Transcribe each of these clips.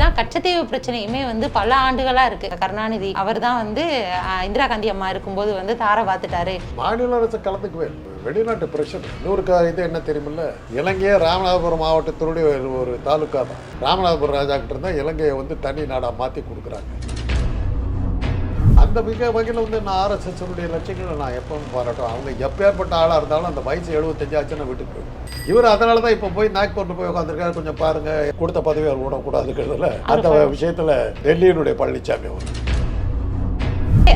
தான் கச்சத்தீவு பிரச்சனையுமே வந்து பல ஆண்டுகளா இருக்கு. கருணாநிதி அவர் தான் வந்து இந்திரா காந்தி அம்மா இருக்கும்போது வந்து தார பார்த்துட்டாரு. மாநில அரசு கலந்துக்குவே வெளிநாட்டு பிரச்சனை. இன்னொரு இது என்ன தெரியுமில்ல? இலங்கையே ராமநாதபுரம் மாவட்டத்தினுடைய ஒரு தாலுக்கா தான். ராமநாதபுரம் ராஜா கிட்ட இருந்தால் இலங்கையை வந்து தனி நாடாக மாற்றி கொடுக்குறாங்க. அந்த மிக வகையில் வந்து நான் ஆர்எஸ்எஸ்னுடைய லட்சியங்களை நான் எப்பவும் பாராட்டும்? அவங்க எப்பேற்பட்ட ஆளாக இருந்தாலும் அந்த வயசு எழுபத்தஞ்சு ஆச்சுன்னா வீட்டுக்கு போயிடும் இவர் அதனால தான் இப்போ போய் நாக்பூரில் போய் உட்காந்துருக்காரு கொஞ்சம் பாருங்க. கொடுத்த பதவி அவர் விடக்கூடாதுங்கிறதுல அந்த விஷயத்தில் டெல்லியினுடைய பழனிசாமி அவர்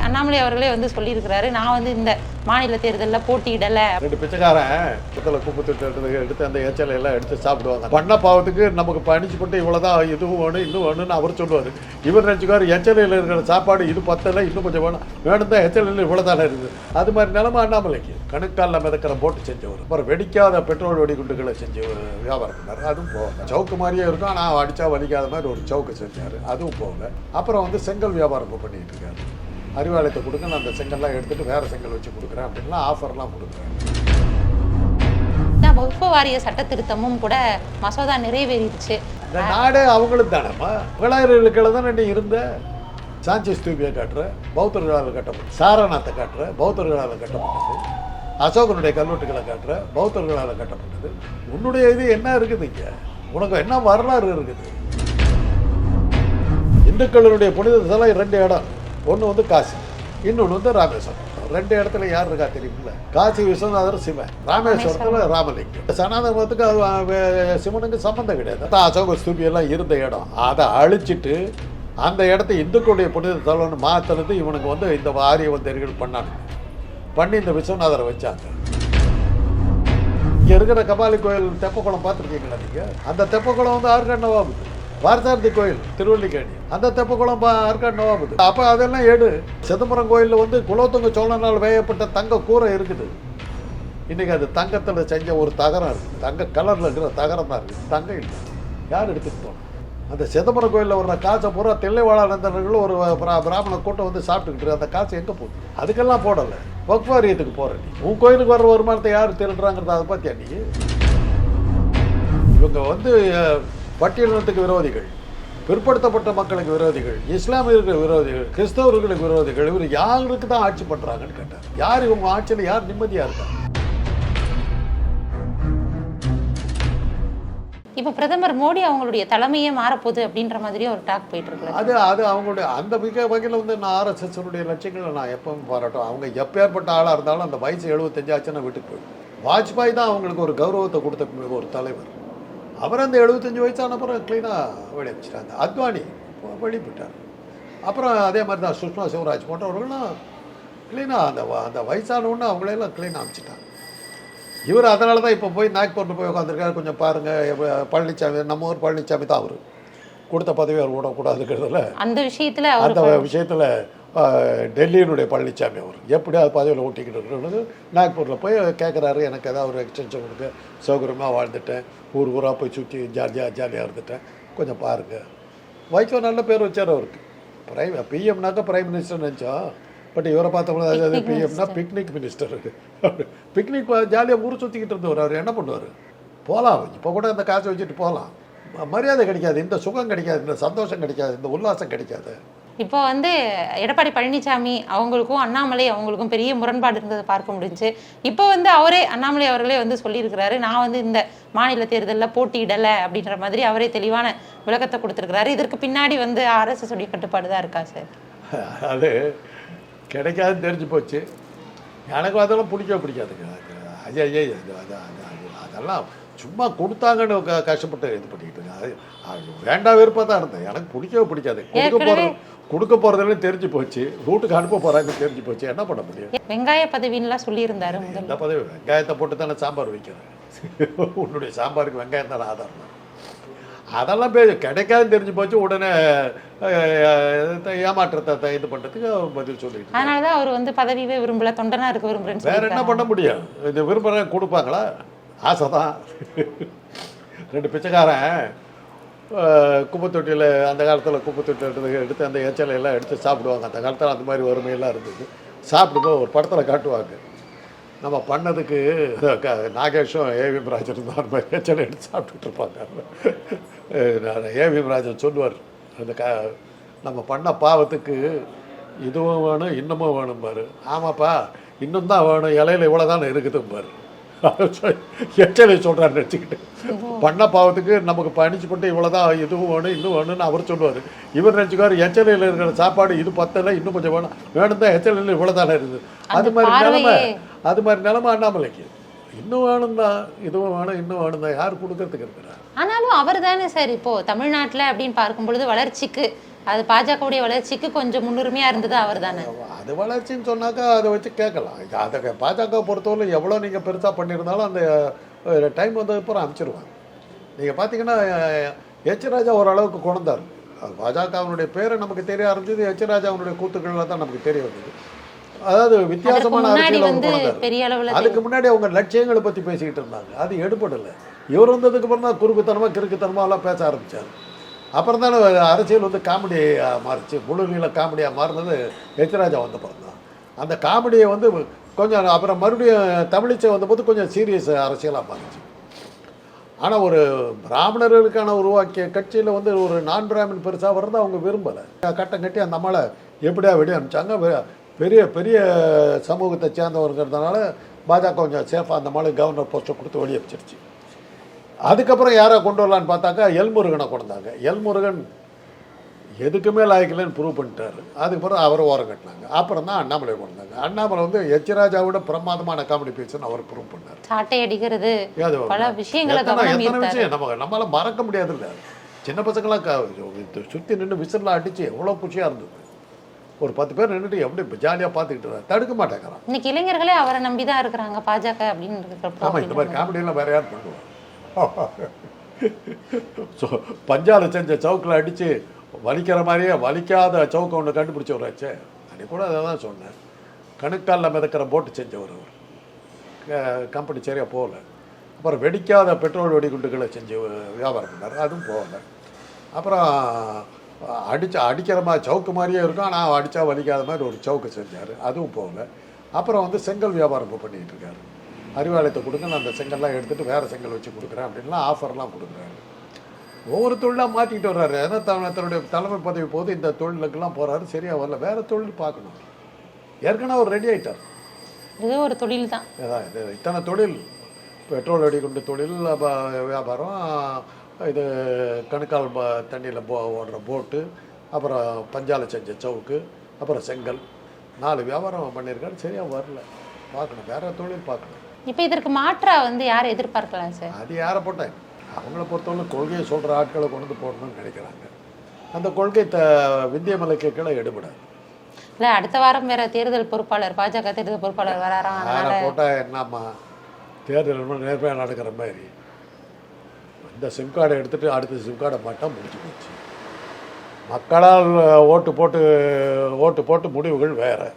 அண்ணாமலை அவர்களே வந்து சொல்லியிருக்கிறாரு. நான் வந்து இந்த மாநில தேர்தலில் போட்டியிடல. ரெண்டு பிச்சைக்காரன் இடத்துல குப்பை எடுத்து அந்த ஏச்சலை எல்லாம் எடுத்து சாப்பிடுவாங்க பண்ண பாவத்துக்கு நமக்கு பணிச்சு போட்டு இவ்வளோதான் இதுவும் வேணும் இன்னும் வேணும்னு அவர் சொல்லுவார். இவர் நினச்சிக்காரு எச்சலையில் இருக்கிற சாப்பாடு இது பத்தலை இன்னும் கொஞ்சம் வேணும். வேணும் தான் எச்சலையில் இவ்வளோதானே இருக்குது. அது மாதிரி நிலமை அண்ணாமலைக்கு. கணுக்காலில் மிதக்கிற போட்டு செஞ்சவர். அப்புறம் வெடிக்காத பெட்ரோல் வெடிகுண்டுகளை செஞ்சு வியாபாரம் பண்ணார். அதுவும் போகல. சவுக்கு மாதிரியே இருக்கும் ஆனால் அடித்தா வலிக்காத மாதிரி ஒரு சவுக்கு செஞ்சார். அதுவும் போகல. அப்புறம் வந்து செங்கல் வியாபாரம் பண்ணிட்டு இருக்காரு. அறிவாலயத்தை கொடுங்க நான் அந்த செங்கல்லாம் எடுத்துட்டு வேற செங்கல் வச்சு கொடுக்குறேன் அப்படின்லாம் ஆஃபர்லாம் கொடுக்குறேன். வகுப்பு வாரிய சட்ட திருத்தமும் கூட மசோதா நிறைவேறிடுச்சு. இந்த நாடே அவங்களும் தானேம்மா? மகளாயர்களுக்கு தானே நீ இருந்த? சாஞ்சி ஸ்தூபியை காட்டுற பௌத்தர்களால் கட்டப்பட்டது. சாரநாத்தை காட்டுற பௌத்தர்களால் கட்டப்பட்டது. அசோகனுடைய கல்வெட்டுகளை காட்டுற பௌத்தர்களால் கட்டப்பட்டது. உன்னுடைய இது என்ன இருக்குது இங்க? உனக்கு என்ன வரலாறு இருக்குது? இந்துக்களுடைய புனித தலம் ரெண்டு இடம். ஒன்று வந்து காசி இன்னொன்று வந்து ராமேஸ்வரம். ரெண்டு இடத்துல யார் இருக்கா தெரியுமில்ல? காசி விஸ்வநாதர் சிவன். ராமேஸ்வரத்தில் ராமலிங்கம். சனாதன மதத்துக்கு அது சிவனுக்கு சம்மந்தம் கிடையாது. அசோக ஸ்தூபி எல்லாம் இருந்த இடம். அதை அழிச்சிட்டு அந்த இடத்த இந்துக்களுடைய புனித தலம்னு மாற்றினது இவனுக்கு வந்து இந்த ஆரிய வந்தர்கள் பண்ணானுங்க பண்ணி இந்த விஸ்வநாதரை வச்சாங்க. இங்கே இருக்கிற கபாலி கோயில் தெப்பக்குளம் பார்த்துருக்கீங்களா நீங்கள் அந்த தெப்பக்குளம் வந்து ஆற்காடு நவாபுது வாரசாரதி கோயில் திருவள்ளிக்கேணி அந்த தெப்பக்குளம் பா- ஆற்காடு நவாபுது. அப்போ அதெல்லாம் ஏடு சிதம்பரம் கோயிலில் வந்து குலோத்துங்க சோழனால் வேயப்பட்ட தங்க கூரை இருக்குது. இன்றைக்கி அது தங்கத்தில் செஞ்ச ஒரு தகரம் இருக்குது தங்க கலரில் இருக்கிற தகரம் தான் இருக்குது தங்கம் இல்லை. யார் எடுத்துகிட்டு போனோம் அந்த சிதம்பரம் கோயிலில் வர்ற காசை பூரா தில்லைவாழானந்தர்கள் ஒரு பிரா- பிராமண கூட்டம் வந்து சாப்பிட்டுக்கிட்டு அந்த காசு எங்கே போகுது? அதுக்கெல்லாம் போடலை. வக்வாரியத்துக்கு போகிற நீ. உன் கோயிலுக்கு வர்ற வருமானத்தை யார் திருடுறாங்கிறத அதை பார்த்தியா நீ? இவங்க வந்து பட்டியலினத்துக்கு விரோதிகள் பிற்படுத்தப்பட்ட மக்களுக்கு விரோதிகள் இஸ்லாமியர்களுக்கு விரோதிகள் கிறிஸ்தவர்களுக்கு விரோதிகள் இவர் யாருக்கு தான் ஆட்சி பண்ணுறாங்கன்னு கேட்டார். யார் இவங்க ஆட்சியில் யார் நிம்மதியாக இருக்காங்க இப்போ பிரதமர் மோடி அவங்களுடைய தலைமையே மாறப்போகுது அப்படின்ற மாதிரி ஒரு டாக் போயிட்டு இருக்கு அது அது அவங்களுடைய அந்த மிக வகையில் வந்து நான் ஆர்எஸ்எஸ்னுடைய லட்சியங்களை நான் எப்பவும் பாராட்டும் அவங்க எப்பேற்பட்ட ஆளாக இருந்தாலும் அந்த வயசு எழுபத்தஞ்சு ஆச்சுன்னா வீட்டுக்கு போயிடும். வாஜ்பாய் தான் அவங்களுக்கு ஒரு கௌரவத்தை கொடுத்த ஒரு தலைவர். அவர் அந்த எழுபத்தஞ்சு வயசான அப்புறம் க்ளீனாக வெளியே வச்சுட்டாங்க அத்வானி வெளியிட்டார் அப்புறம் அதே மாதிரி தான் சுஷ்மா சிவராஜ் போன்றவர்களும் க்ளீனாக அந்த அந்த வயசான உடனே அவங்களையெல்லாம் க்ளீனாக அமைச்சிட்டாங்க. இவர் அதனால தான் இப்போ போய் நாக்பூரில் போய் உட்காந்துருக்காரு கொஞ்சம் பாருங்கள் பழனிசாமி நம்ம ஊர் பழனிசாமி தான் அவர். கொடுத்த பதவி அவர் விடக்கூடாதுங்கிறதுல அந்த விஷயத்துல அந்த விஷயத்தில் டெல்லியினுடைய பழனிசாமி அவர் எப்படி அது பதவியில் ஓட்டிக்கிட்டு இருக்கிறது நாக்பூரில் போய் கேட்குறாரு எனக்கு ஏதாவது ஒரு எக்ஸ்டென்ஷன் கொடுங்க. சௌகரியமாக வாழ்ந்துட்டேன். ஊர் ஊராக போய் சுற்றி ஜாலியாக ஜாலியாக இருந்துட்டேன். கொஞ்சம் பாருங்கள் வயசு நல்ல பேர் வச்சார் அவருக்கு. பிரைம் பிஎம்னாக்கா பிரைம் மினிஸ்டர் நினச்சோம் பட் இவரை பார்த்தோம்னா அது பிஎம்னா பிக்னிக் மினிஸ்டர் பிக்னிக் ஜாலியாக ஊர் சுற்றிக்கிட்டு இருந்தவர் அவர். என்ன பண்ணுவார்? போகலாம் இப்போ கூட இந்த காசை வச்சுட்டு போகலாம் மரியாதை கிடைக்காது. இந்த சுகம் கிடைக்காது. இந்த சந்தோஷம் கிடைக்காது. இந்த உல்லாசம் கிடைக்காது. இப்போ வந்து எடப்பாடி பழனிசாமி அவங்களுக்கும் அண்ணாமலை அவங்களுக்கும் பெரிய முரண்பாடு இருந்ததை பார்க்க முடிஞ்சுச்சு இப்போ வந்து அவரே அண்ணாமலை அவர்களே வந்து சொல்லியிருக்கிறாரு நான் வந்து இந்த மாநில தேர்தலில் போட்டியிடலை அப்படின்ற மாதிரி அவரே தெளிவான விளக்கத்தை கொடுத்துருக்கிறாரு. இதற்கு பின்னாடி வந்து ஆர்எஸ்எஸ் உடைய கட்டுப்பாடு தான் இருக்கா சார்? அது கிடைக்காதுன்னு தெரிஞ்சு போச்சு. எனக்கு அதெல்லாம் பிடிக்கவே பிடிக்காதுங்க ஐயா ஐயா அதெல்லாம் சும்மா கொடுத்தாங்கன்னு க- கஷ்டப்பட்டு இது பண்ணிக்கிட்டு இருக்கேன். வேண்டாம் விருப்பம் தான் இருந்தேன். எனக்கு பிடிக்கவே பிடிக்காது. கொடுக்க போகிறது கொடுக்க போகிறதுன்னு தெரிஞ்சு போச்சு. வீட்டுக்கு அனுப்ப போகிறாங்கன்னு தெரிஞ்சு போச்சு. என்ன பண்ண முடியும்? வெங்காய பதவின்லாம் சொல்லியிருந்தாரு இந்த பதவி? வெங்காயத்தை போட்டு தானே சாம்பார் வைக்கிறேன். உன்னுடைய சாம்பாருக்கு வெங்காயம் தானே ஆதாரம். அதெல்லாம் பே கிடைக்காதுன்னு தெரிஞ்சு போச்சு. உடனே ஏமாற்றத்தை இது பண்ணுறதுக்கு பதில் சொல்லிட்டு அதனால தான் அவர் வந்து பதவியவே விரும்பல தொண்டனா இருக்க விரும்புறேன்னு வேற என்ன. பண்ண முடியும்? இது விரும்புகிறேன் கொடுப்பாங்களா? ஆசை தான். ரெண்டு பிச்சைக்காரன் குப்பைத்தொட்டியில் அந்த காலத்தில் குப்பைத்தொட்டியில் எடுத்து எடுத்து அந்த எச்சலை எல்லாம் எடுத்து சாப்பிடுவாங்க. அந்த காலத்தில் அந்த மாதிரி வறுமையெல்லாம் இருந்தது. சாப்பிடும்போது ஒரு படத்தில் காட்டுவாங்க. நம்ம பண்ணதுக்கு நாகேஷும் ஏவி ராஜன் தான் மாதிரி எச்சலை எடுத்து சாப்பிட்டுட்டு இருப்பாங்க. ஏவி ராஜன் சொல்லுவார். அந்த க நம்ம பண்ண பாவத்துக்கு இதுவும் வேணும் இன்னமும் வேணும் பாரு ஆமாப்பா இன்னும் தான் வேணும் இலையில இவ்வளோ தானே இருக்குதும் பாரு எச்சலை சொல்கிறாரு நினச்சிக்கிட்டு பண்ண பாவத்துக்கு நமக்கு பணிச்சு போட்டு இவ்வளோ தான் இதுவும் வேணும் இன்னும் வேணும்னு அவர் சொல்லுவார். இவர் நினச்சிக்குவார் எச்சலையில் இருக்கிற சாப்பாடு இது பத்தலை இன்னும் கொஞ்சம் வேணும். வேணும் தான் எச்சலையில் இவ்வளோ தானே இருக்குது அது மாதிரி நிலமை அது மாதிரி நிலமை அண்ணாமலைக்கு. இன்னும் வேணும் தான் இதுவும் வேணும் இன்னும் வேணும் தான் யார் கொடுக்கறதுக்கு இருக்கிறா ஆனாலும் அவர் தானே சார் இப்போ தமிழ்நாட்டுல அப்படின்னு பார்க்கும் பொழுது வளர்ச்சிக்கு அது பாஜகவுடைய வளர்ச்சிக்கு கொஞ்சம் முன்னுரிமையா இருந்தது அவர் தானே அது வளர்ச்சின்னு சொன்னாக்கா அதை வச்சு கேட்கலாம். அதை பாஜக பொறுத்தவரை எவ்வளோ நீங்கள் பெருசாக பண்ணியிருந்தாலும் அந்த டைம் வந்ததுக்கப்புறம் அனுப்பிச்சிருவாங்க. நீங்கள் பார்த்தீங்கன்னா எச் ராஜா ஓரளவுக்கு கொண்டார் பாஜகவினுடைய பேரை நமக்கு தெரிய ஆரம்பிச்சது எச் ராஜாவினுடைய கூத்துக்களில் தான் நமக்கு தெரிய வந்தது. அதாவது வித்தியாசமான அரசியல் அதுக்கு முன்னாடி அவங்க லட்சியங்களை பற்றி பேசிக்கிட்டு இருந்தாங்க. அது எடுபடலை. இவர் வந்ததுக்கு அப்புறம் தான் குறுக்குத்தனமாக கிறுக்குத்தனமாக எல்லாம் பேச ஆரம்பித்தார் அப்புறம் தானே அரசியல் வந்து காமெடியாக மாறிச்சு. முழு நீள காமெடியாக மாறினது எச்ராஜா வந்த அப்புறம் தான். அந்த காமெடியை வந்து கொஞ்சம் அப்புறம் மறுபடியும் தமிழிச்சை வந்தபோது கொஞ்சம் சீரியஸ் அரசியலாக மாறிச்சு. ஆனால் ஒரு பிராமணர்களுக்கான உருவாக்கிய கட்சியில் வந்து ஒரு நான் பிராமின் பெருசாக வர்றது அவங்க விரும்பலை. கட்டம் கட்டி அந்த அம்மாவை எப்படியா வெடி அனுப்பிச்சாங்க. பெரிய பெரிய சமூகத்தை சேர்ந்தவர்கிறதுனால பாஜக கொஞ்சம் சேஃபாக அந்த மாதிரி கவர்னர் போஸ்ட்டை கொடுத்து வெளியே வச்சிருச்சு. அதுக்கப்புறம் யாரை கொண்டு வரலான்னு பார்த்தாக்கா எல்முருகனை கொண்டு வந்தாங்க எல்முருகன் எதுக்குமே லாய்க்கலன்னு ப்ரூவ் பண்ணிட்டாரு. அதுக்கப்புறம் அவரை ஓரம் கட்டினாங்க. அப்புறம் தான் அண்ணாமலை கொண்டு வந்தாங்க அண்ணாமலை வந்து எச் ராஜாவோட பிரமாதமான காமெடி பேசுன்னு அவர் ப்ரூவ் பண்ணார். சாட்டை அடிக்கிறது பல விஷயங்களை எத்தனை விஷயம் நம்ம நம்மளால மறக்க முடியாது இல்லை சின்ன பசங்களாம் சுத்தி நின்று விசில்லாம் அடிச்சு எவ்வளோ குஷியாக இருந்தது. ஒரு பத்து பேர் நின்றுட்டு எப்படி ஜாலியாக பார்த்துக்கிட்டு. தடுக்க மாட்டேங்கிறான். இன்னைக்கு இளைஞர்களே அவரை நம்பிதான் இருக்கிறாங்க பாஜக அப்படின்னு ஆமாம் இந்த மாதிரி காமெடியெல்லாம் வேற யார் பண்ணுவோம் ஸோ பஞ்சால செஞ்ச சவுக்கில் அடித்து வலிக்கிற மாதிரியே வலிக்காத சவுக்கை ஒன்று கண்டுபிடிச்சவராச்சே ஒரு கூட அதை தான் சொன்னேன். கணுக்காலில் மிதக்கிற போட்டு செஞ்சவர் அவர். க- கம்பெனி சரியாக போகல. அப்புறம் வெடிக்காத பெட்ரோல் வெடிகுண்டுகளை செஞ்சு வியாபாரம் பண்ணார். அதுவும் போகலை. அப்புறம் அடித்து அடிக்கிற மாதிரி சவுக்கு மாதிரியே இருக்கும். ஆனால் அடித்தா வலிக்காத மாதிரி ஒரு சவுக்கு செஞ்சார். அதுவும் போகல. அப்புறம் வந்து செங்கல் வியாபாரம் இப்போ பண்ணிக்கிட்டு இருக்காரு. அறிவாலயத்தை கொடுங்க நான் அந்த செங்கல்லாம் எடுத்துகிட்டு வேறு செங்கல் வச்சு கொடுக்குறேன் அப்படின்லாம் ஆஃபர்லாம் கொடுக்குறாரு ஒவ்வொரு தொழிலாக மாற்றிக்கிட்டு வர்றாரு. ஏன்னா தன்னை- தன்னுடைய தலைமை பதவி போது இந்த தொழிலுக்கெல்லாம் போகிறாரு சரியாக வரல. வேறு தொழில் பார்க்கணும். ஏற்கனவே அவர் ரெடி ஆயிட்டார். இது ஒரு தொழில் தான். இத்தனை தொழில். பெட்ரோல் வெடிகுண்டு தொழில் வியாபாரம் இது கணுக்கால் தண்ணியில் போ ஓடுற போட்டு அப்புறம் பஞ்சால செஞ்ச சவுக்கு அப்புறம் செங்கல். நாலு வியாபாரம் பண்ணியிருக்காரு. சரியாக வரல. பார்க்கணும். வேற தொழில் பார்க்கணும். இப்போ இதற்கு மாற்றா வந்து யாரை எதிர்பார்க்கலாம் சார்? அது யாரை போட்டேன் அவங்கள பொறுத்தவரை கொள்கையை சொல்கிற ஆட்களை கொண்டு வந்து போடணும்னு நினைக்கிறாங்க. அந்த கொள்கை த விந்தியமலைக்கு கீழே எடுபடாது. இல்ல அடுத்த வாரம் வேற தேர்தல் பொறுப்பாளர் பாஜக தேர்தல் பொறுப்பாளர் வராராம் யாரை போட்டால் என்னம்மா? தேர்தல் நேர்மையாக நடக்கிற மாதிரி. இந்த சிம் கார்டை எடுத்துகிட்டு அடுத்த சிம் கார்டை மாட்டால் முடிஞ்சு போச்சு. மக்களால் ஓட்டு போட்டு ஓட்டு போட்டு முடிவுகள் வேறு.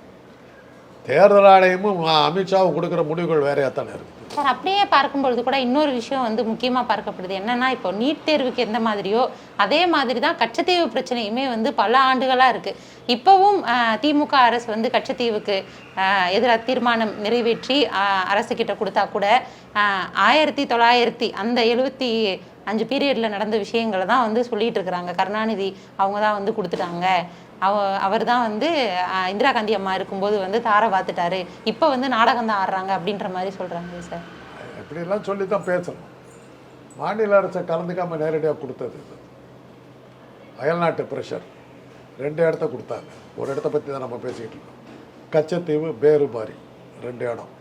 தேர்தல் ஆணையமும் அமித்ஷாவும் கொடுக்குற முடிவுகள் வேறையாக தானே இருக்கு? சார் அப்படியே பார்க்கும் பொழுது கூட இன்னொரு விஷயம் வந்து முக்கியமாக பார்க்கப்படுது. என்னன்னா இப்போ நீட் தேர்வுக்கு எந்த மாதிரியோ அதே மாதிரி தான் கச்சத்தீவு பிரச்சனையுமே வந்து பல ஆண்டுகளாக இருக்கு. இப்போவும் திமுக அரசு வந்து கச்சத்தீவுக்கு எதிராக தீர்மானம் நிறைவேற்றி அரசுக்கிட்ட அரசு கிட்ட கொடுத்தா கூட ஆயிரத்தி தொள்ளாயிரத்தி அந்த எழுபத்தி அஞ்சு பீரியடில் நடந்த விஷயங்களை தான் வந்து சொல்லிட்டு இருக்கிறாங்க. கருணாநிதி அவங்க தான் வந்து கொடுத்துட்டாங்க. அவ அவர் தான் வந்து இந்திரா காந்தி அம்மா இருக்கும்போது வந்து தாரை பார்த்துட்டாரு இப்போ வந்து நாடகம் தான் ஆடுறாங்க அப்படின்ற மாதிரி சொல்கிறாங்க சார். இப்படிலாம் சொல்லி தான் பேசணும். மாநில அரசை கலந்துக்காமல் நேரடியாக கொடுத்தது இது. அயல்நாட்டு ப்ரெஷர் ரெண்டு இடத்த கொடுத்தாங்க. ஒரு இடத்த பற்றி தான் நம்ம பேசிக்கிட்டு இருக்கோம். கச்சத்தீவு பேருபாரி ரெண்டு இடம்.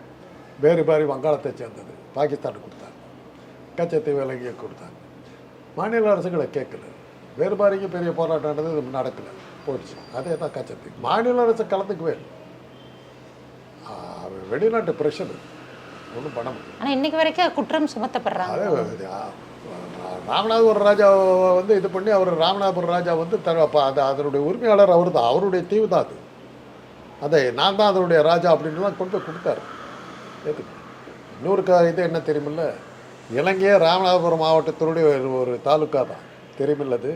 பேருபாரி வங்காளத்தை சேர்ந்தது. பாகிஸ்தானுக்கு கொடுத்தாங்க. கச்சத்தீவு இலங்கையை கொடுத்தாங்க. மாநில அரசுகளை கேட்கல. வேறுபாரிக்கு பெரிய போராட்டம் நடந்தது நடக்கலை. போயிடுச்சு. அதே தான் கச்சத்தீவு மாநில அரசு கலந்துக்கவே வெளிநாட்டு ப்ரெஷர் ஒன்றும் பண்ண முடியல ஆனா இன்னைக்கு வரைக்கும் குற்றம் சுமத்தப்படுறாங்க. ராமநாதபுரம் ராஜா வந்து இது பண்ணி அவர் ராமநாதபுரம் ராஜா வந்து அப்ப அது அதனுடைய உரிமையாளர் அவர் தான் அவருடைய தீவு தான் அது. அதை நான் தான் அதனுடைய ராஜா அப்படின்லாம் கொண்டு போய் கொடுத்தாரு. எதுக்கு இன்னொரு இது என்ன தெரியுமில்ல? இலங்கையே ராமநாதபுரம் மாவட்டத்தினுடைய ஒரு- ஒரு தாலுக்கா தான். தெரியுமில்ல அது?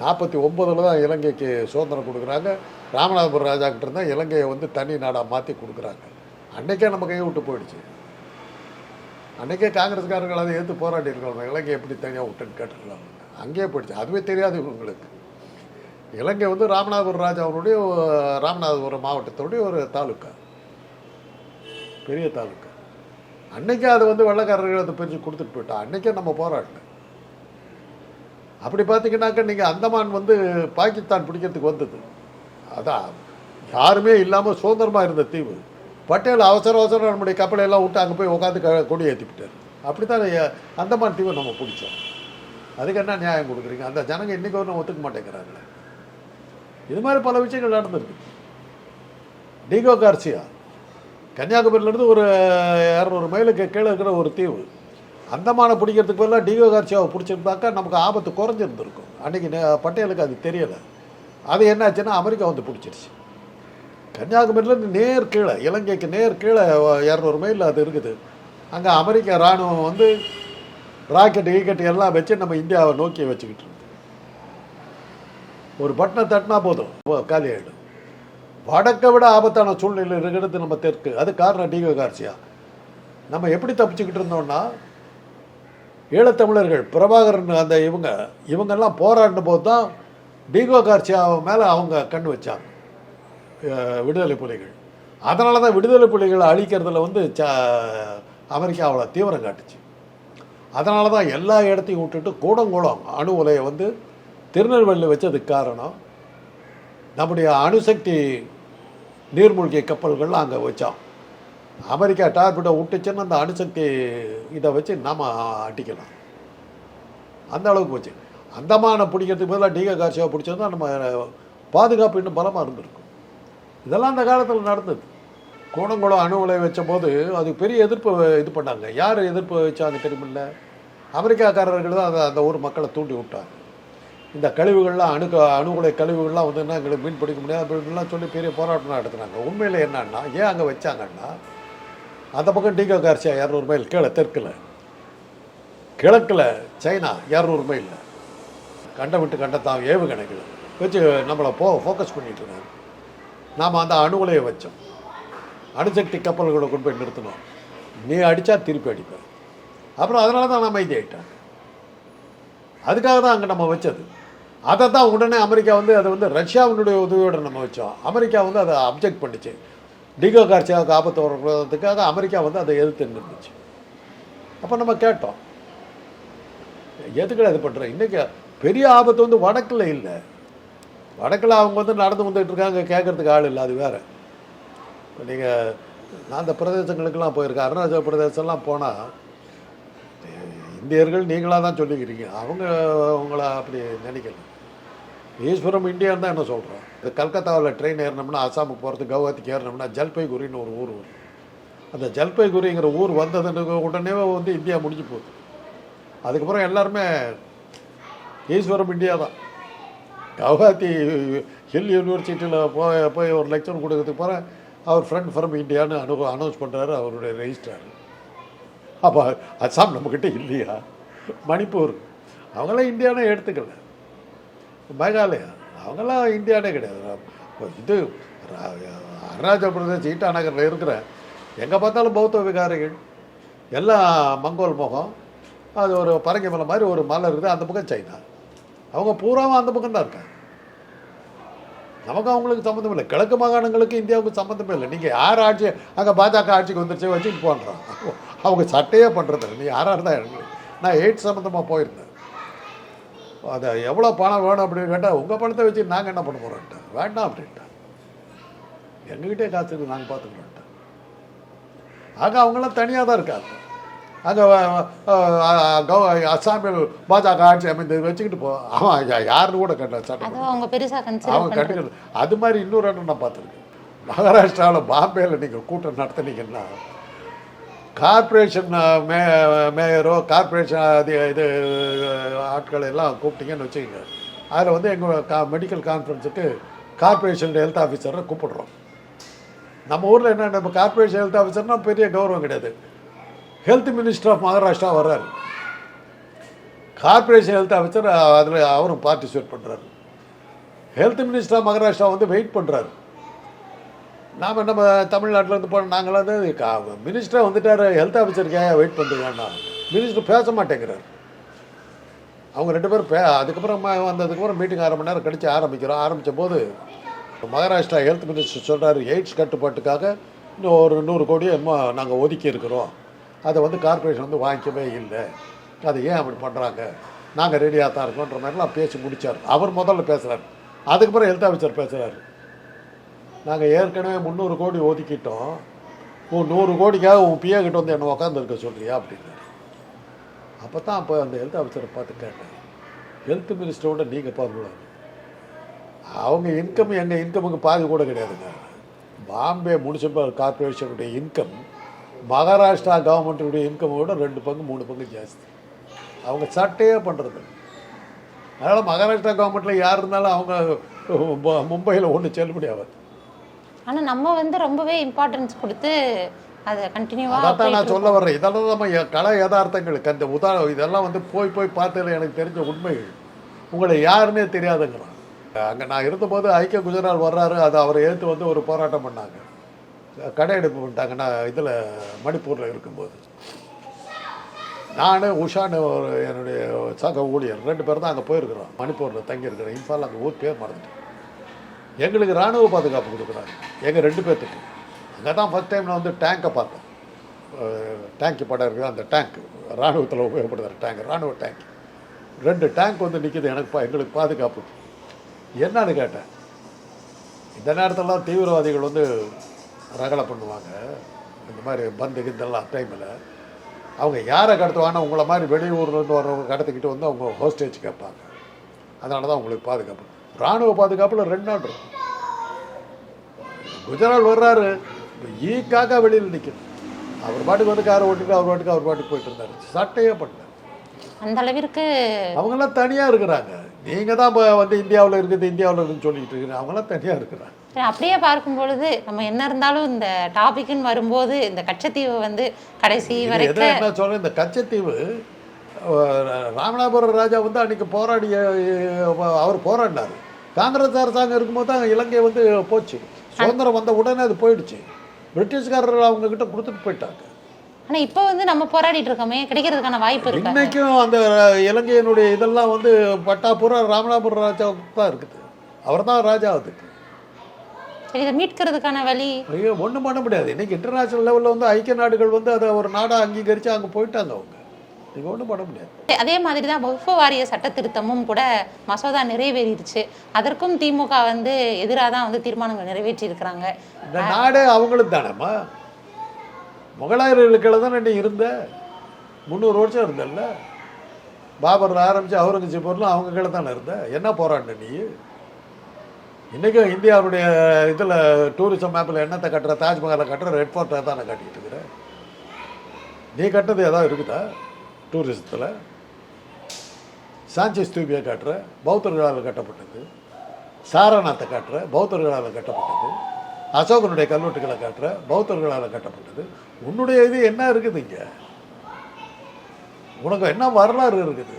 நாற்பத்தி ஒம்பதில் தான் இலங்கைக்கு சுதந்திரம் கொடுக்குறாங்க. ராமநாதபுரம் ராஜா கிட்ட இருந்தால் இலங்கையை வந்து தனி நாடாக மாற்றி கொடுக்குறாங்க. அன்றைக்கே நம்ம கையை விட்டு போயிடுச்சு. அன்றைக்கே காங்கிரஸ்காரர்கள் அதை எதிர்த்து போராடி இருக்கலாம் இலங்கை எப்படி தனியாக விட்டுன்னு கேட்டுருக்கலாம். அங்கேயே போயிடுச்சு. அதுவே தெரியாது இவங்களுக்கு. இலங்கை வந்து ராமநாதபுரம் ராஜாவுடைய ராமநாதபுரம் மாவட்டத்துடைய ஒரு தாலுக்கா. பெரிய தாலுக்கா. அன்றைக்கே அது வந்து வெள்ளக்காரர்கள் அதை பிரித்து கொடுத்துட்டு போயிட்டா. அன்றைக்கே நம்ம போராடல. அப்படி பார்த்தீங்கன்னாக்கா நீங்கள் அந்தமான் வந்து பாகிஸ்தான் பிடிக்கிறதுக்கு வந்தது. அதான் யாருமே இல்லாமல் சுதந்திரமாக இருந்த தீவு. பட்டேல் அவசர அவசரம் நம்முடைய கப்பலை எல்லாம் விட்டு அங்கே போய் உட்காந்து க கொடி ஏற்றிவிட்டார் அப்படி தான் அந்தமான் தீவை நம்ம பிடிச்சோம். அதுக்கு என்ன நியாயம் கொடுக்குறீங்க? அந்த ஜனங்க இன்றைக்கி ஒன்றும் ஒத்துக்க மாட்டேங்கிறாங்களே. இது மாதிரி பல விஷயங்கள் நடந்திருக்கு. டிகோ கார்சியா கன்னியாகுமரியிலேருந்து ஒரு இரநூறு மைலுக்கு கீழே இருக்கிற ஒரு தீவு. அந்தமான பிடிக்கிறதுக்கு பதிலாக டிகோ கார்சியாவை பிடிச்சிருந்தாக்கா நமக்கு ஆபத்து குறைஞ்சிருந்துருக்கும். அன்றைக்கி பட்டேலுக்கு அது தெரியலை. அது என்னாச்சுன்னா அமெரிக்கா வந்து பிடிச்சிருச்சு. கன்னியாகுமரியிலேருந்து நேர் கீழே இலங்கைக்கு நேர் கீழே இரநூறு மைல் அது இருக்குது. அங்கே அமெரிக்க இராணுவம் வந்து ராக்கெட் கீக்கெட் எல்லாம் வச்சு நம்ம இந்தியாவை நோக்கி வச்சுக்கிட்டு இருக்கு. ஒரு பட்டனை தட்டினா போதும். ஓ, காலி ஆகிடும் வடக்கை விட ஆபத்தான சூழ்நிலை இருக்கிறது நம்ம தெற்கு. அது காரணம் டிகோ கார்சியா நம்ம எப்படி தப்பிச்சுக்கிட்டு இருந்தோம்னா ஈழத்தமிழர்கள் பிரபாகரன் அந்த இவங்க இவங்கெல்லாம் போராடின போது தான் டிகோ கார்ச்சியா மேலே அவங்க கண் வச்சாங்க. விடுதலை புலிகள். அதனால தான் விடுதலை புலிகளை அழிக்கிறதுல வந்து ச அமெரிக்கா அவ்வளோ தீவிரம் காட்டுச்சு. அதனால தான் எல்லா இடத்தையும் விட்டுட்டு கூடங்குளம் அணு உலையை வந்து திருநெல்வேலியில் வச்சதுக்கு காரணம் நம்முடைய அணுசக்தி நீர்மூழ்கி கப்பல்கள்லாம் அங்கே வச்சோம் அமெரிக்கா டார்பிட்டை விட்டுச்சுன்னா அந்த அணுசக்தி இதை வச்சு நாம் அடிக்கலாம். அந்த அளவுக்கு வச்சு அந்தமான பிடிக்கிறதுக்கு பதிலாக டீக கார்சியாவை பிடிச்சது நம்ம பாதுகாப்பு இன்னும் பலமாக இருந்திருக்கும். இதெல்லாம் அந்த காலத்தில் நடந்தது. கோணங்குளம் அணு உலை வச்ச போது அது பெரிய எதிர்ப்பு இது பண்ணாங்க. யார் எதிர்ப்பு வச்சாங்க தெரியுமில்ல? அமெரிக்காக்காரர்கள் தான் அந்த அந்த ஊர் மக்களை தூண்டி விட்டாங்க. இந்த கழிவுகள்லாம் அணு அணு உலை கழிவுகள்லாம் வந்து என்ன எங்களுக்கு மீன் பிடிக்க முடியாது அப்படின்லாம் சொல்லி பெரிய போராட்டம் நடத்துனாங்க. உண்மையில் என்னன்னா ஏன் அங்கே வச்சாங்கன்னா அந்த பக்கம் டீகோ கார்சியா இரநூறு மைல் கீழே தெற்கில். கிழக்கில் சைனா இரநூறு மைல் கண்டம் விட்டு கண்டத்தான் ஏவுகணைகள் வச்சு நம்மளை போ ஃபோக்கஸ் பண்ணிட்டு நாம் அந்த அணு உலையை வச்சோம். அணுசக்தி கப்பல்களை கொண்டு போய் நிறுத்தணும் நீ அடித்தா திருப்பி அடிப்பேன். அப்புறம் அதனால தான் நான் அமைதி ஆயிட்டேன் அதுக்காக தான் அங்கே நம்ம வச்சது. அதை தான் உடனே அமெரிக்கா வந்து அதை வந்து ரஷ்யாவினுடைய உதவியோடு நம்ம வச்சோம். அமெரிக்கா வந்து அதை அப்ஜெக்ட் பண்ணிச்சு. டிகோ கார்சியாவுக்கு ஆபத்து வரதுக்காக அமெரிக்கா வந்து அதை எதிர்த்து நின்றுச்சு. அப்போ நம்ம கேட்டோம். எதுக்குடா இது பண்ணுறேன் இன்றைக்கி பெரிய ஆபத்து வந்து வடக்கில் இல்லை. வடக்கில் அவங்க வந்து நடந்து வந்துட்டு இருக்காங்க கேட்கறதுக்கு ஆள் இல்லை அது வேறு. இப்போ நீங்கள் நான் அந்த பிரதேசங்களுக்கெல்லாம் போயிருக்கேன் அருணாச்சல பிரதேசம்லாம் போனால் இந்தியர்கள் நீங்களாக தான் சொல்லிக்கிறீங்க. அவங்க உங்களை அப்படி நினைக்கல. ஈஸ்வரம் இந்தியான்னு தான் என்ன சொல்கிறோம் இந்த கல்கத்தாவில் ட்ரெயின் ஏறினோம்னா அசாமுக்கு போகிறது கவுஹாத்திக்கு ஏறினோம்னா ஜல்பைகுரின்னு ஒரு ஊர் வரும். அந்த ஜல்பைகுரிங்கிற ஊர் வந்ததுன்னு உடனே வந்து இந்தியா முடிஞ்சு போகுது. அதுக்கப்புறம் எல்லாருமே ஈஸ்வரம் இந்தியா தான். கவுஹாத்தி ஹில் யூனிவர்சிட்டியில் போய் போய் ஒரு லெக்சர் கொடுக்கறதுக்கு போகிறேன் அவர் ஃப்ரெண்ட் ஃப்ரம் இந்தியான்னு அனு அனௌன்ஸ் பண்ணுறாரு அவருடைய ரெஜிஸ்ட்ரார் அப்போ அசாம் நம்மக்கிட்ட இல்லையா? மணிப்பூர். அவங்களாம் இந்தியானே எடுத்துக்கல. மேகாலயா? அவங்களாம் இந்தியானே கிடையாது. இது அருணாச்சல பிரதேஷ் ஈட்டா நகரில் இருக்கிற எங்கே பார்த்தாலும் பௌத்த விகாரிகள் எல்லாம் மங்கோல் முகம் அது ஒரு பரங்கி மலை மாதிரி ஒரு மலை இருக்குது அந்த பக்கம் சைனா. அவங்க பூராவும் அந்த பக்கம் தான் இருக்காங்க. நமக்கு அவங்களுக்கு சம்மந்தம் இல்லை. கிழக்கு மாகாணங்களுக்கு இந்தியாவுக்கு சம்மந்தமே இல்லை. நீங்கள் யார் ஆட்சி அங்கே பாஜக ஆட்சிக்கு வந்துருச்சு வச்சுட்டு போன்றான் அவங்க சட்டையே பண்ணுறது நீ யாராக இருந்தால் நான் எய்ட்ஸ் சம்மந்தமாக போயிருந்தேன். அதை எவ்வளோ பணம் வேணும் அப்படின்னு கேட்டால் உங்கள் பணத்தை வச்சு நாங்கள் என்ன பண்ண போகிறோன்ட்டேன் வேண்டாம் அப்படின்ட்டேன் எங்ககிட்டே காசு இருக்குது நாங்கள் பார்த்துக்கிறோன்ட்டேன் ஆக அவங்களாம் தனியாக தான் இருக்காங்க. அங்கே அஸ்ஸாமில் பாஜக ஆட்சி அமைந்து வச்சுக்கிட்டு போ அவன் யாருன்னு கூட கட்ட சட்டம் அவங்க கண்டுக்கிறது. அது மாதிரி இன்னொரு இடம் நான் பார்த்துருக்கேன். மகாராஷ்டிராவில் பாம்பேயில் நீங்கள் கூட்டம் நடத்துனீங்கன்னா கார்ப்பரேஷன் uh, மே uh, மேயரோ கார்ப்பரேஷன் uh, அது இது ஆட்கள் எல்லாம் கூப்பிட்டீங்கன்னு வச்சுக்கோங்க. அதில் வந்து எங்கள் கா மெடிக்கல் கான்ஃபரன்ஸுக்கு கார்பரேஷன் ஹெல்த் ஆஃபீஸரை கூப்பிடுறோம். நம்ம ஊரில் என்ன நம்ம கார்ப்பரேஷன் ஹெல்த் ஆஃபீஸர்னால் பெரிய கௌரவம் கிடையாது. ஹெல்த் மினிஸ்டர் ஆஃப் மகாராஷ்டிரா வர்றார். கார்ப்பரேஷன் ஹெல்த் ஆஃபீஸர் அதில் அவரும் பார்ட்டிசிபேட் பண்ணுறாரு ஹெல்த் மினிஸ்டர் ஆஃப் மகாராஷ்டிரா வந்து வெயிட் பண்ணுறாரு நாம் நம்ம தமிழ்நாட்டில் இருந்து போன நாங்களாம் வந்து மினிஸ்டராக வந்துட்டார் ஹெல்த் ஆஃபீஸருக்காக வெயிட் பண்ணுறாங்கன்னா மினிஸ்டர் பேச மாட்டேங்கிறார். அவங்க ரெண்டு பேரும் பே அதுக்கப்புறம் வந்ததுக்கப்புறம் மீட்டிங் அரை மணி நேரம் கழிச்சு ஆரம்பிக்கிறோம். ஆரம்பித்த போது மகாராஷ்டிரா ஹெல்த் மினிஸ்டர் சொல்கிறார் எய்ட்ஸ் கட்டுப்பாட்டுக்காக இன்னும் ஒரு நூறு கோடி என்னமோ நாங்கள் ஒதுக்கி இருக்கிறோம். அதை வந்து கார்ப்பரேஷன் வந்து வாங்கிக்கவே இல்லை. அது ஏன் அப்படி பண்ணுறாங்க நாங்கள் ரெடியாக தான் இருக்கோன்ற மாதிரிலாம் பேசி முடித்தார் அவர் முதல்ல பேசுகிறார் அதுக்கப்புறம் ஹெல்த் ஆஃபீஸர் பேசுகிறாரு நாங்கள் ஏற்கனவே முந்நூறு கோடி ஒதுக்கிட்டோம். உன் நூறு கோடிக்காக உன் பிஏ கிட்ட வந்து என்ன உட்காந்துருக்க சொல்கிறியா அப்படின்னு அப்போ தான் அப்போ அந்த ஹெல்த் ஆஃபீஸரை பார்த்து கேட்டேன். ஹெல்த் மினிஸ்டரோட நீங்கள் பார்க்கக்கூடாது. அவங்க இன்கம் எங்கள் இன்கமுக்கு பாதி கூட கிடையாதுங்க. பாம்பே முனிசிபல் கார்பரேஷனுடைய இன்கம் மகாராஷ்டிரா கவர்மெண்ட்டுடைய இன்கமை விட ரெண்டு பங்கு மூணு பங்கு ஜாஸ்தி. அவங்க சட்டையே பண்ணுறது அதனால் மகாராஷ்டிரா கவர்மெண்ட்டில் யார் இருந்தாலும் அவங்க மும்பையில் ஒன்றும் செல்லுபடி ஆகாது. ஆனா நம்ம வந்து ரொம்பவே இம்பார்ட்டன்ஸ் கொடுத்து அதை கண்டினியூவா அதான் நான் சொல்ல வர்றேன். இதெல்லாம் நம்ம கல யதார்த்தங்களுக்கு அந்த உதா இதெல்லாம் வந்து போய் போய் பார்த்ததில் எனக்கு தெரிஞ்ச உண்மைகள். உங்களை யாருன்னே தெரியாதுங்கிறான் அங்கே நான் இருந்தபோது ஐக்கிய குஜரால் வர்றாரு அதை அவரை ஏற்று வந்து ஒரு போராட்டம் பண்ணாங்க. கடையெடுப்பு பண்ணிட்டாங்க. நான் இதில் மணிப்பூரில் இருக்கும்போது. நான் உஷான்னு ஒரு என்னுடைய சக ஊழியர் ரெண்டு பேரும் தான் அங்கே போயிருக்கிறோம். மணிப்பூரில் தங்கியிருக்கிறோம் இம்பால் அங்கே ஊர் பேர் மறந்துட்டேன். எங்களுக்கு இராணுவ பாதுகாப்பு கொடுக்குறாங்க. எங்கள் ரெண்டு பேர்த்துக்கு அங்கே தான் ஃபஸ்ட் டைம் நான் வந்து டேங்கை பார்த்தேன். டேங்க் படம் இருக்குது அந்த டேங்க் இராணுவத்தில் உபயோகப்படுத்துகிற டேங்க் இராணுவ டேங்க் ரெண்டு டேங்க் வந்து நிற்கிது எனக்கு பா- எங்களுக்கு பாதுகாப்பு. என்னன்னு கேட்டேன். இந்த நேரத்திலலாம் தீவிரவாதிகள் வந்து ரகலை பண்ணுவாங்க. இந்த மாதிரி பந்து கிந்தெல்லாம் டைமில் அவங்க யாரை கடத்துவாங்கன்னா உங்களை மாதிரி வெளியூர்லேருந்து வர்றவங்க கடத்திக்கிட்டு வந்து அவங்க ஹோஸ்டேஜ் கேட்பாங்க. அதனால தான் உங்களுக்கு பாதுகாப்பு. இராணுவ பாதுகாப்பில் ரெண்டு நாள் இருக்கும் குஜராத் வர்றாரு. ஈக்காக வெளியில் நிற்கணும் அவர் பாட்டுக்கு வந்து காரை ஓட்டிட்டு அவர் பாட்டுக்கு அவர் பாட்டுக்கு போயிட்டு இருந்தாரு. சட்டையே பண்ணல அந்த அளவிற்கு அவங்கெல்லாம் தனியாக இருக்கிறாங்க. நீங்கள் தான் இப்போ வந்து இந்தியாவில் இருக்குது இந்தியாவில் இருக்குன்னு சொல்லிட்டு இருக்கிறீங்க அவங்கெல்லாம் தனியாக இருக்கிறாங்க. அப்படியே பார்க்கும் பொழுது நம்ம என்ன இருந்தாலும் இந்த டாபிக்னு வரும்போது இந்த கச்சத்தீவு வந்து கடைசி வரைக்கும் என்ன சொல்கிறேன் இந்த கச்சத்தீவு ராமநாதபுரம் ராஜா வந்து அன்னைக்கு போராடிய அவர் போராடினார். காங்கிரஸ் அரசாங்கம் இருக்கும்போது தான் இலங்கை வந்து போச்சு. சுதந்திரம் வந்த உடனே அது போயிடுச்சு. பிரிட்டிஷ்காரர் அவங்க கிட்ட கொடுத்துட்டு போயிட்டாங்க. ஆனா இப்போ வந்து நம்ம போராடிட்டு இருக்கோமே கிடைக்கிறதுக்கான வாய்ப்பு இருக்கா இன்னைக்கும் அந்த இலங்கையினுடைய இதெல்லாம் வந்து பட்டாபுரம் ராமநாதபுரம் ராஜாவுக்கு தான் இருக்குது. அவர் தான் ராஜா அதுக்கு. சரி இதை மீட்கிறதுக்கான வழி? ஐயோ ஒன்றும் பண்ண முடியாது. இன்னைக்கு இன்டர்நேஷனல் லெவலில் வந்து ஐக்கிய நாடுகள் வந்து அதை ஒரு நாடாக அங்கீகரித்து அங்கே போயிட்டாங்க அவங்க. நீங்கள் ஒன்றும் பண்ண முடியாது. அதே மாதிரி தான் வகுப்பு வாரிய சட்ட திருத்தமும் கூட மசோதா நிறைவேறிடுச்சு. அதற்கும் திமுக வந்து எதிராக தான் வந்து தீர்மானங்கள் நிறைவேற்றி இருக்கிறாங்க இந்த நாடே அவங்களுக்கு தானேம்மா? முகலாயர்களுக்கு தானே நீ இருந்த? முந்நூறு வருஷம் இருந்தல்ல? பாபர் ஆரம்பித்து அவுரங்கசீப் வரலாம் அவங்க கீழே தானே இருந்த? என்ன போராடின நீ? இன்றைக்கும் இந்தியாவுடைய இதில் டூரிசம் மேப்பில் என்னத்தை கட்டுற? தாஜ்மஹாலை கட்டுற? ரெட் ஃபோர்ட்டை தானே காட்டிட்டு இருக்கிற? நீ கட்டது ஏதாவது இருக்குதா? டூரிசத்தில் சாஞ்சி தூபியை காட்டுற பௌத்தர்களால் கட்டப்பட்டது. சாரநாத்தை காட்டுற பௌத்தர்களால் கட்டப்பட்டது. அசோகனுடைய கல்வெட்டுகளை காட்டுற பௌத்தர்களால் கட்டப்பட்டது. உன்னுடைய இது என்ன இருக்குது இங்கே? உனக்கு என்ன வரலாறு இருக்குது?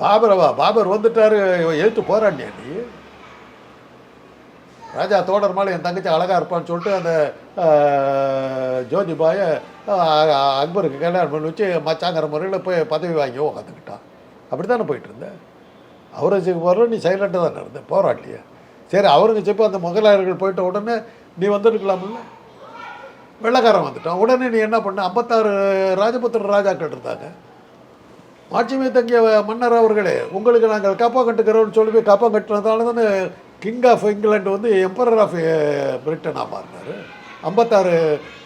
பாபரவா பாபர் வந்துட்டாரு எழுத்து போராடியா நீ? ராஜா தோடர் மாதிரி என் தங்கச்சி அழகா இருப்பான்னு சொல்லிட்டு அந்த ஆஹ், ஜோதிபாயை அக்பருக்கு கல்யாணம் பண்ணி வச்சு மச்சாங்கிற முறையில் போய் பதவி வாங்கி உக்காந்துக்கிட்டான். அப்படி தானே போயிட்டு இருந்தேன் அவுரங்கசீப் வர நீ சைலண்டாக தானே இருந்தேன் போராட்டியா சரி அவருங்க செப்பு அந்த முகலாயர்கள் போயிட்ட உடனே நீ வந்துருக்கலாம்ல? வெள்ளக்காரன் வந்துட்டான். உடனே நீ என்ன பண்ண? ஐம்பத்தாறு ராஜபுத்திர ராஜாக்கள் இருந்தாங்க. மாட்சிமை தங்கிய மன்னர் அவர்களே உங்களுக்கு நாங்கள் காப்பா கட்டுக்கிறோம்னு சொல்லி போய் காப்பா கட்டுறதால தானே கிங் ஆஃப் இங்கிலாந்து வந்து எம்பரர் ஆஃப் பிரிட்டனாக மாறினார். ஐம்பத்தாறு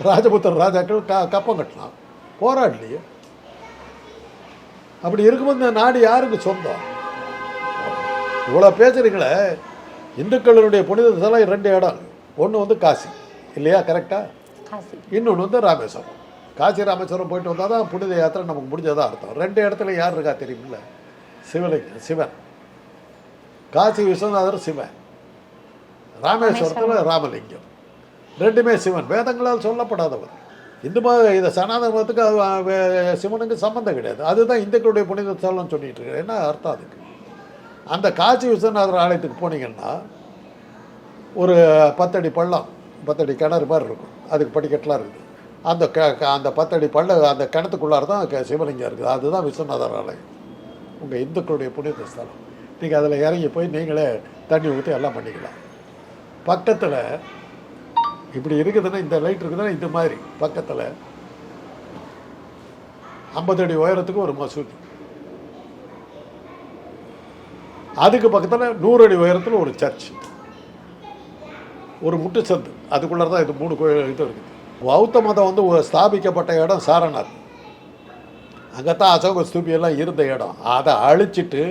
ராஜபுத்திர ராஜாக்கள் கா கப்பம் கட்டலாம் போராடலையே. அப்படி இருக்கும்போது இந்த நாடு யாருக்கு சொந்தம்? இவ்வளோ பேசுகிறீங்களே இந்துக்களுடைய புனித தலம் ரெண்டு இடம். ஒன்று வந்து காசி. இல்லையா? கரெக்டாக காசி. இன்னொன்று வந்து ராமேஸ்வரம். காசி ராமேஸ்வரம் போயிட்டு வந்தால் தான் புனித யாத்திரை நமக்கு முடிஞ்சதாக அர்த்தம். ரெண்டு இடத்துல யார் இருக்கா தெரியுமில்ல? சிவலிங்கம் சிவன். காசி விஸ்வநாதர் சிவன். ராமேஸ்வரத்தில் ராமலிங்கம். ரெண்டுமே சிவன். வேதங்களால் சொல்லப்படாதவர். இந்து மத இதை சனாதன மதத்துக்கு அது, சிவனுக்கு சம்மந்தம் கிடையாது. அதுதான் இந்துக்களுடைய புனித தலம்னு சொல்லிட்டு இருக்காரு என்ன அர்த்தம் அதுக்கு? அந்த காசி விஸ்வநாதர் ஆலயத்துக்கு போனீங்கன்னா ஒரு பத்தடி பள்ளம் பத்தடி கிணறு மாதிரி இருக்கும். அதுக்கு படிக்கட்டுலாம் இருக்குது அந்த க அந்த பத்தடி பள்ள அந்த கிணத்துக்குள்ளார தான் சிவலிங்கம் இருக்குது. அதுதான் விஸ்வநாதர் ஆலயம். உங்கள் இந்துக்களுடைய புனித ஸ்தலம் நீங்கள் அதில் இறங்கி போய் நீங்களே தண்ணி ஊற்றி எல்லாம் பண்ணிக்கலாம். பக்கத்தில் இப்படி இருக்குதுன்னா இந்த லைட் இருக்குதுன்னா இந்த மாதிரி. பக்கத்தில் ஐம்பது அடி உயரத்துக்கு ஒரு மசூதி. அதுக்கு பக்கத்தில் நூறு அடி உயரத்தில் ஒரு சர்ச் ஒரு முட்டுச்சந்து. அதுக்குள்ளே தான் இது மூணு கோயில் இது இருக்குது. பௌத்த மதம் வந்து ஒரு ஸ்தாபிக்கப்பட்ட இடம் சாரநாத் அங்கே தான் அசோக ஸ்தூபியெல்லாம் இருந்த இடம். அதை அழிச்சிட்டு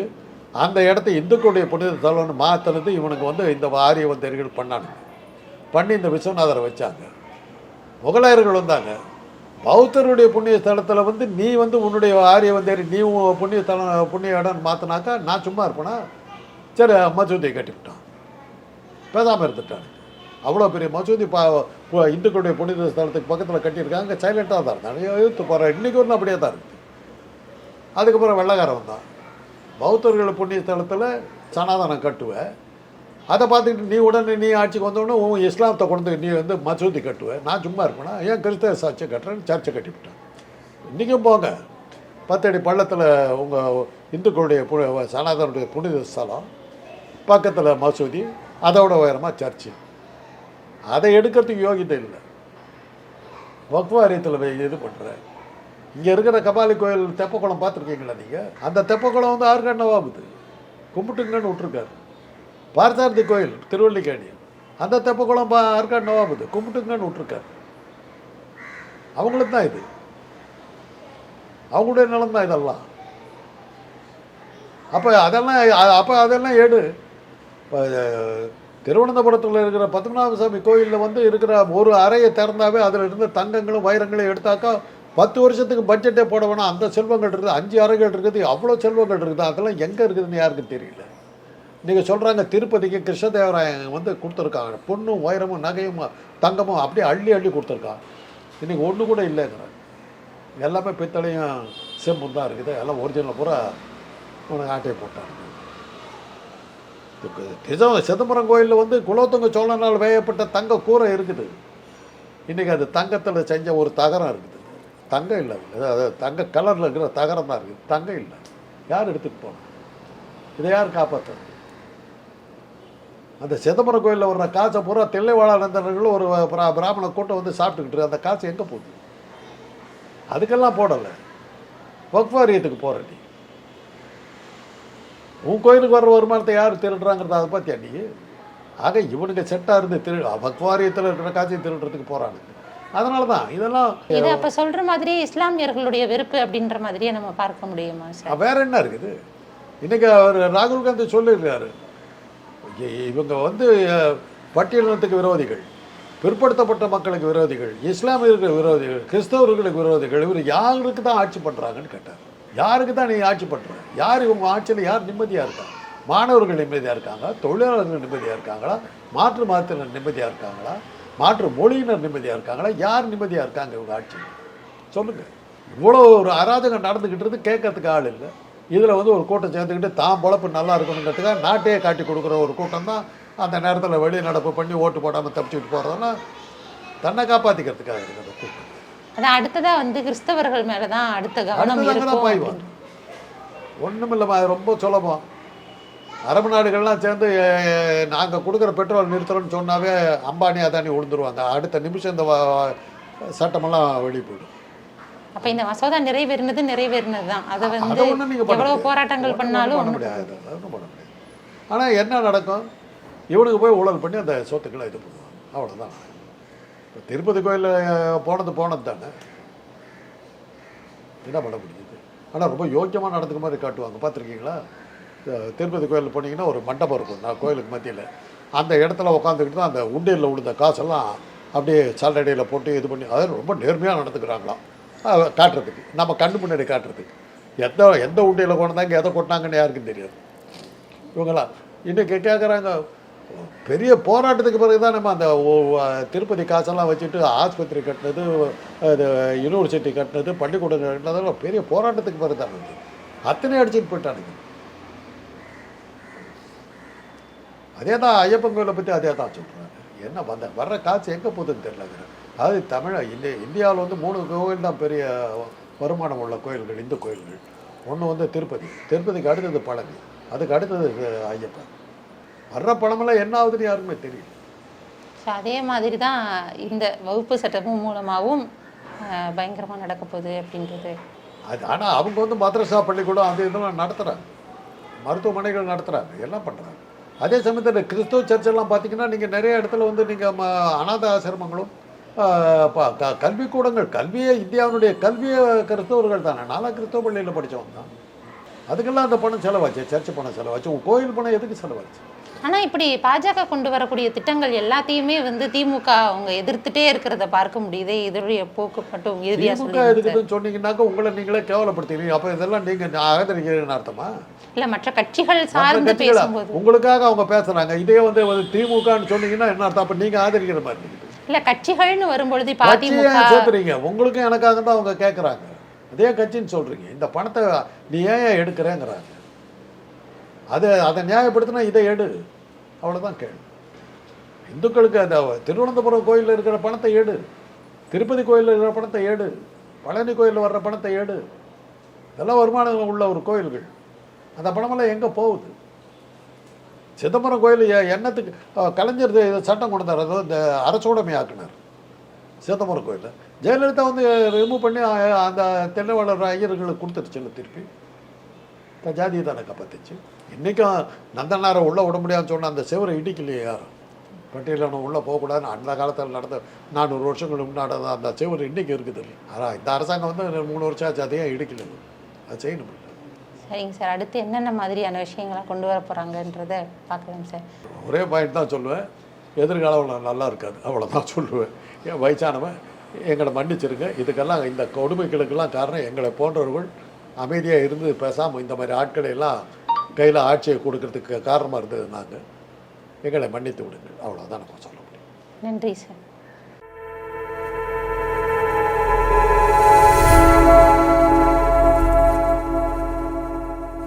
அந்த இடத்த இந்துக்களுடைய புனித தலம்னு மாற்றினது இவனுக்கு வந்து இந்த ஆரியவந்தர்கள் பண்ணானுங்க பண்ணி இந்த விஸ்வநாதரை வச்சாங்க. முகலாயர்கள் வந்தாங்க. பௌத்தருடைய புண்ணிய ஸ்தலத்தில் வந்து நீ வந்து உன்னுடைய ஆரியவந்தேரி நீ புண்ணிய ஸ்தலம் புண்ணிய இடம்னு மாற்றினாக்கா நான் சும்மா இருப்பேனா? சரி மசூதியை கட்டிவிட்டான். பேசாமல் இருந்துட்டான். அவ்வளோ பெரிய மசூதி பா இந்துக்களுடைய புனித ஸ்தலத்துக்கு பக்கத்தில் கட்டியிருக்காங்க. சைலண்ட்டாக தான் இருந்தாங்க. எழுத்து போகிற இன்றைக்கி ஒன்றும் அப்படியே தான் இருக்குது அதுக்கப்புறம் வெள்ளைக்காரன் வந்தான். பௌத்தர்கள் புண்ணிய ஸ்தலத்தில் சனாதனம் கட்டுவேன் அதை பார்த்துக்கிட்டு நீ உடனே நீ ஆட்சிக்கு வந்தோடனே உன் இஸ்லாமத்தை கொண்டு வந்து நீ வந்து மசூதி கட்டுவேன் நான் சும்மா இருப்பேனா? ஏன் கிறிஸ்தவ சர்ச்சை கட்டுறேன்னு சர்ச்சை கட்டிவிட்டேன் இன்றைக்கும் போங்க. பத்தடி பள்ளத்தில் உங்கள் இந்துக்களுடைய பு சனாதனுடைய புனித ஸ்தலம் பக்கத்தில் மசூதி அதோட உயரமாக சர்ச்சு. அதை எடுக்கிறதுக்கு யோகியத்தை இல்லை. வக்வாரியத்தில் இது பண்ணுறேன் இங்கே இருக்கிற கபாலி கோயில் தெப்பக்குளம் பார்த்துருக்கீங்களா நீங்கள் அந்த தெப்பக்குளம் வந்து ஆறுகாடு நவாபுது கும்பிட்டுங்கன்னு விட்ருக்காரு பார்த்தார்த்தி கோயில் திருவள்ளிக்கேணி அந்த தெப்பக்குளம் பா ஆற்காடு நவாபுது கும்பிட்டுங்கன்னு விட்ருக்காரு அவங்களுக்கு தான் இது. அவங்களுடைய நிலம் தான் இதெல்லாம். அப்போ அதெல்லாம் அப்போ அதெல்லாம் ஏடு. இப்போ திருவனந்தபுரத்தில் இருக்கிற பத்மநாப சாமி கோயிலில் வந்து இருக்கிற ஒரு அறையை திறந்தாவே அதில் இருந்த தங்கங்களும் வைரங்களும் எடுத்தாக்கா பத்து வருஷத்துக்கு பட்ஜெட்டே போட வேணாம். அந்த செல்வங்கள் இருக்குது அஞ்சு அறைகள் இருக்குது அவ்வளோ செல்வங்கள் இருக்குது. அதெல்லாம் எங்கே இருக்குதுன்னு யாருக்கும் தெரியல. நீங்கள் சொல்கிறாங்க திருப்பதிக்கு கிருஷ்ணதேவராயன் வந்து கொடுத்துருக்காங்க. பொண்ணும் உயரமும் நகையும் தங்கமும் அப்படியே அள்ளி அள்ளி கொடுத்துருக்கான் இன்றைக்கி ஒன்று கூட இல்லைங்கிறாங்க எல்லாமே பித்தளையும் செம்பும் தான் இருக்குது. எல்லாம் ஒரிஜினல் பூரா உனக்கு ஆட்டையை போட்டாங்க. நிஜம் சிதம்பரம் கோயிலில் வந்து குலோத்துங்க சோழனால் வேயப்பட்ட தங்க கூரை இருக்குது. இன்றைக்கி அது தங்கத்தில் செஞ்ச ஒரு தகரம் இருக்குது. தங்கம் இல்லை அது தங்க கலரில் இருக்கிற தகரம் தான் இருக்குது தங்கம் இல்லை. யார் எடுத்துகிட்டு போனோம் இதை யார் காப்பாற்றுறது அந்த சிதம்பரம் கோயிலில் வர்ற காசை பூரா தில்லைவாழானந்தர்கள் ஒரு பிராமண கூட்டம் வந்து சாப்பிட்டுக்கிட்டு அந்த காசு எங்கே போகுது? அதுக்கெல்லாம் போடலை. வக்வாரியத்துக்கு போகிறடி உன் கோயிலுக்கு வர்ற வருமானத்தை யார் திருடுறாங்கிறத அதை பார்த்தியா நீ? ஆக இவனுக்கு செட்டாக இருந்து திரு வக்வாரியத்தில் இருக்கிற காசையும் திருடுறதுக்கு போகிறானுங்க அதனால தான் இதெல்லாம் இது அப்ப சொல்ற மாதிரி இஸ்லாமியர்களுடைய வெறுப்பு அப்படின்ற மாதிரியே நம்ம பார்க்க முடியுமா சார்? வேற என்ன இருக்குது? இன்னைக்கு அவர் ராகுல் காந்தி சொல்லியிருக்காரு இவங்க வந்து பட்டியலினத்துக்கு விரோதிகள் பிற்படுத்தப்பட்ட மக்களுக்கு விரோதிகள் இஸ்லாமியர்களுக்கு விரோதிகள் கிறிஸ்தவர்களுக்கு விரோதிகள் இவர் யாருக்கு தான் ஆட்சி பண்ணுறாங்கன்னு கேட்டார். யாருக்கு தான் நீ ஆட்சி பண்ணுற யார் இவங்க ஆட்சியில் யார் நிம்மதியாக இருக்கா? மாணவர்கள் நிம்மதியாக இருக்காங்க தொழிலாளர்கள் நிம்மதியாக இருக்காங்களா? மாற்று மதத்தினர் நிம்மதியாக இருக்காங்களா? மாற்று மொழியினர் நிம்மதியாக இருக்காங்களா? யார் நிம்மதியாக இருக்காங்க இவங்க ஆட்சியில்? சொல்லுங்கள் இவ்வளோ ஒரு அராஜகம் நடந்துக்கிட்டு இருந்து கேட்கறதுக்கு ஆள் இல்லை. இதில் வந்து ஒரு கூட்டம் சேர்ந்துக்கிட்டு தான் பொழப்பு நல்லா இருக்கணுங்கிறதுக்காக நாட்டையே காட்டி கொடுக்குற ஒரு கூட்டம் தான் அந்த நேரத்தில் வெளி நடப்பு பண்ணி ஓட்டு போடாமல் தப்பிச்சுட்டு போகிறதெல்லாம் தன்னை காப்பாற்றிக்கிறதுக்காக இருக்குது அந்த கூட்டம். அதான் வந்து கிறிஸ்தவர்கள் அடுத்த கவனம் அடுத்ததாங்க தான் இருக்கும் பாய்வான் ஒன்றுமில்லைம்மா அது ரொம்ப சுலபம். அரபு நாடுகள்லாம் சேர்ந்து நாங்கள் கொடுக்குற பெட்ரோல் நிறுத்துறோம்னு சொன்னாவே அம்பானி அதானி விழுந்துருவாங்க அடுத்த நிமிஷம் இந்த சட்டமெல்லாம் வெளியே போயிடும். அப்ப இந்த மசோதா நிறைவேறினது நிறைவேறினது தான் அதை வந்து எவ்வளவு. போராட்டங்கள் பண்ணாலும் பண்ண முடியாது. ஒன்றும் பண்ண முடியாது. ஆனால் என்ன நடக்கும்? இவனுக்கு போய் ஊழல் பண்ணி அந்த சொத்துக்களை இது பண்ணுவான் அவ்வளோதான் இப்போ திருப்பதி கோயிலில் போனது போனது தானே. என்ன பண்ண முடியுது? ஆனால் ரொம்ப யோக்கியமாக நடந்துக்க மாதிரி காட்டுவாங்க. பார்த்துருக்கீங்களா? திருப்பதி கோயிலில் போனீங்கன்னா ஒரு மண்டபம் இருக்கும். நான் கோயிலுக்கு மத்தியில். அந்த இடத்துல உட்காந்துக்கிட்டு தான் அந்த உண்டியலில் விழுந்த காசெல்லாம் அப்படியே சல்லடையில் போட்டு இது பண்ணி அதாவது ரொம்ப நேர்மையாக நடந்துக்கிறாங்களாம். காட்டுறதுக்கு. நம்ம கண்ணு முன்னாடி காட்டுறதுக்கு. எந்த எந்த உண்டியில் கொண்டாங்க எதை கொட்டினாங்கன்னு யாருக்கும் தெரியாது. இவங்களாம். இன்றைக்கி கேட்குறாங்க பெரிய போராட்டத்துக்கு பிறகு தான் நம்ம அந்த திருப்பதி காசெல்லாம் வச்சுட்டு ஆஸ்பத்திரி கட்டினது அது யூனிவர்சிட்டி கட்டினது பள்ளிக்கூடம் கட்டினதெல்லாம் பெரிய போராட்டத்துக்கு பிறகு தான் வந்து அத்தனை அடிச்சுட்டு போயிட்டானுங்க. அதே தான் ஐயப்பன் கோயிலை பற்றி அதே தான் சொல்கிறேன் என்ன வந்த வர்ற காசு எங்கே போகுதுன்னு தெரியலங்கிறார் அது தமிழ இல்லை இந்தியாவில் வந்து மூணு கோவில் தான் பெரிய வருமானம் உள்ள கோயில்கள் இந்து கோயில்கள். ஒன்று வந்து திருப்பதி. திருப்பதிக்கு அடுத்தது பழனி. அதுக்கு அடுத்தது ஐயப்பன். வர்ற பழமெல்லாம் என்ன ஆகுதுன்னு யாருக்குமே தெரியல. அதே மாதிரி தான் இந்த வகுப்பு சட்டமும் மூலமாகவும் பயங்கரமாக நடக்க போகுது அப்படின்றது. அது ஆனால் அவங்க வந்து மதரசா பள்ளிக்கூடம் அது இதெல்லாம் நடத்துகிறாங்க மருத்துவமனைகள் நடத்துகிறாங்க எல்லாம் பண்ணுறாங்க அதே சமயத்தில் கிறிஸ்துவ சர்ச்செல்லாம் பார்த்தீங்கன்னா நீங்கள் நிறைய இடத்துல வந்து நீங்கள் அநாத ஆசிரமங்களும் க- கல்விக்கூடங்கள் கல்வியே இந்தியாவினுடைய கல்வியை கிறிஸ்தவர்கள் தானே. நான்லாம் கிறிஸ்தவ பள்ளியில் படித்தவங்க தான். அதுக்கெல்லாம் அந்த பணம் செலவாச்சு சர்ச்சு பணம் செலவாச்சு கோயில் பணம் எதுக்கு செலவாச்சு? ஆனா இப்படி பாஜக கொண்டு வரக்கூடிய திட்டங்கள் எல்லாத்தையுமே வந்து திமுக அவங்க எதிர்த்துட்டே இருக்கிறத பார்க்க முடியுது. இதனுடைய போக்கு மட்டும் இறுதியா திமுக சொல்லி இருக்குதுன்னு சொன்னீங்கன்னாக்கா உங்களை நீங்களே கேவலப்படுத்திடுவீங்க அப்போ இதெல்லாம் நீங்கள் ஆதரிக்கிறீங்கன்னு அர்த்தமா? இல்ல மற்ற கட்சிகள் சார்ந்து? பேசும்போது. உங்களுக்காக அவங்க பேசுறாங்க. இதே வந்து திமுகன்னு சொன்னீங்கன்னா என்ன அர்த்தம்? அப்ப நீங்க ஆதரிக்கிற மாதிரி இல்ல கட்சிகள்னு வரும்பொழுது இப்ப அதிமுக சேர்த்துறீங்க? உங்களுக்கும் எனக்காக தான் அவங்க கேட்குறாங்க அதே கட்சின்னு சொல்றீங்க. இந்த பணத்தை நீ ஏன் எடுக்கிறேங்கிறாங்க. அதை அதை நியாயப்படுத்தினா இதை எடு. அவ்வளோதான் கேள்வி. இந்துக்களுக்கு அந்த திருவனந்தபுரம் கோயிலில் இருக்கிற பணத்தை ஏடு திருப்பதி கோயிலில் இருக்கிற பணத்தை ஏடு பழனி கோயிலில் வர்ற பணத்தை ஏடு இதெல்லாம் வருமானம் உள்ள ஒரு கோயில்கள். அந்த பணமெல்லாம் எங்கே போகுது? சிதம்பரம் கோயில் எ- எண்ணத்துக்கு கலைஞர் சட்டம் கொண்டு வந்தார் அதாவது இந்த அரசோடமை ஆக்குனார். சிதம்பரம் கோயிலில். ஜெயலலிதா வந்து ரிமூவ் பண்ணி அந்த தென்னவாளர் ஐயர்களுக்கு கொடுத்துருச்சுல்ல திருப்பி. ஜாதியை தானே காப்பாத்துச்சு. இன்றைக்கும் நந்தனாரை உள்ளே விட முடியாதுன்னு சொன்ன அந்த செவரை இடிக்கலையே யாரும் பட்டியலினம் உள்ளே போகக்கூடாதுன்னு அந்த காலத்தில் நடந்த நானூறு வருஷங்களுக்கு முன்னாடி அந்த செவர் இன்றைக்கி இருக்குது ஆனால் இந்த அரசாங்கம் வந்து மூணு வருஷம் ஆச்சு அதையும் இடிக்கல. அது செய்யணும். சரிங்க சார். அடுத்து என்னென்ன மாதிரியான விஷயங்களை கொண்டு வர போறாங்கன்றத பார்க்கலாம் சார். ஒரே பாயிண்ட் தான் சொல்லுவேன். எதிர்காலம் நல்லா இருக்காது. அவ்வளோதான் சொல்லுவேன். ஏன் வயசானவன் எங்களை மன்னிச்சிருங்க. இதுக்கெல்லாம் இந்த கொடுமைகளுக்கெல்லாம் காரணம் எங்களை போன்றவர்கள் அமைதியாக இருந்து பேசாமல் இந்த மாதிரி ஆட்களை எல்லாம் கையில் ஆட்சியை கொடுக்கறதுக்கு காரணமாக இருந்தது நாங்கள் எங்களை மன்னித்து விடுங்கள். அவ்வளோதான் நம்ம சொல்ல முடியும். நன்றி சார்.